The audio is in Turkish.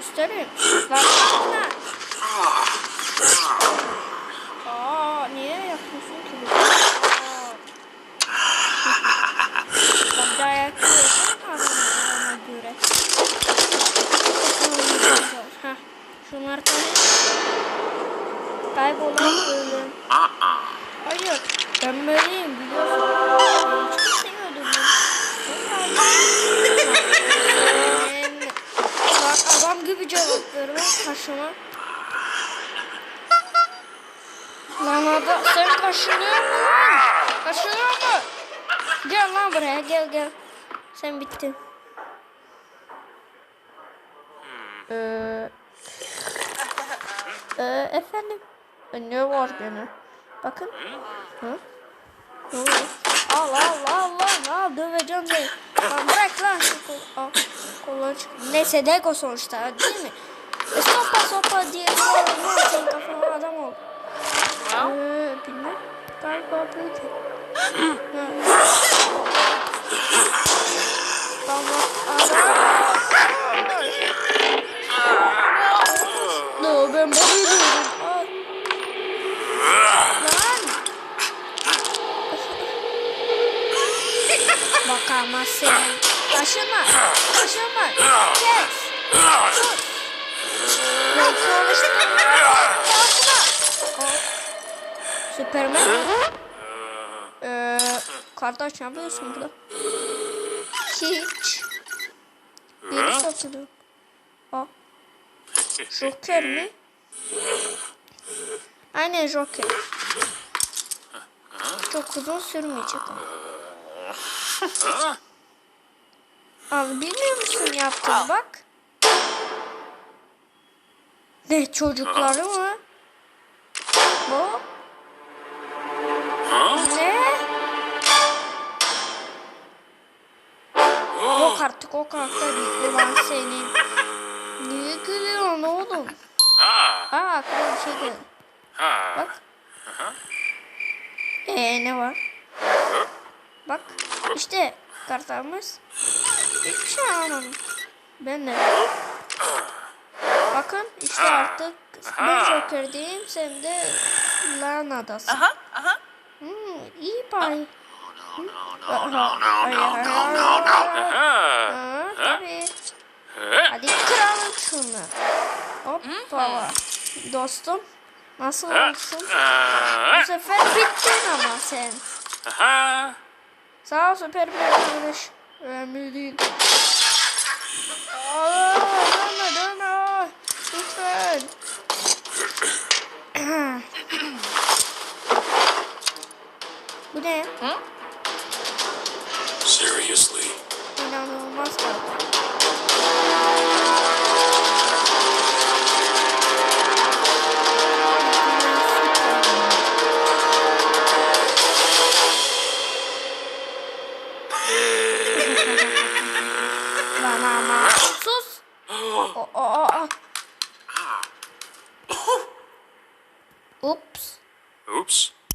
göstereyim. Lan yapma. Aa niye yapıyorsun ki bunu? Aa. Bak dayak yiyorsun adamına göre. Heh. Şunlar tane. Kaybolan bölüm. Hayır. Ben böyleyim biliyorsun. Ben hiç kimseyi öldürmedim. Ben- Bak adam gibi veriyor kaşıma. Lan adam sen kaşınıyor mu lan? Kaşınıyor mu? Gel lan buraya gel gel. Sen bittin. Ee, ee, efendim. E, ne var gene? Bakın. Hı? Ne oluyor? Al al al al al döveceğim seni. Lan bırak lan şu kol. Al kolları çık. Neyse Deko sonuçta değil mi? E, sopa sopa diye bağırma lan senin kafana adam ol. Ee, bilmem. Galiba buydu. Hı. Tamam. Adam. No, ben bayılıyorum. Ay. Lan. Bakamazsın. Taşıma. Taşıma. Kes. Sus. Hop. Süpermen. Ee, kardeş ne yapıyorsun burada? Hiç. Biri satılıyor. Aa. Joker mi? Aynen Joker. Çok uzun sürmeyecek ama. Abi bilmiyor musun yaptın bak. Ne çocukları mı? Bu? Ne? Yok artık o karakter bitti lan senin. Niye gülüyorsun oğlum? Aa aklıma bir şey geldi. Bak. Ee ne var? Bak işte kartlarımız. Hiçbir şey almadım. Ben de. Bakın işte artık ben Joker diyeyim sen de lan adasın. Aha, aha. Hmm, iyi no. Ha, tabii. Hadi kıralım şunu. Hoppala. Dostum nasıl olsun? Bu sefer bittin ama sen. Sağ ol süper bir arkadaş. Önemli değil. Ne? Seriously? İnanılmaz kaldı.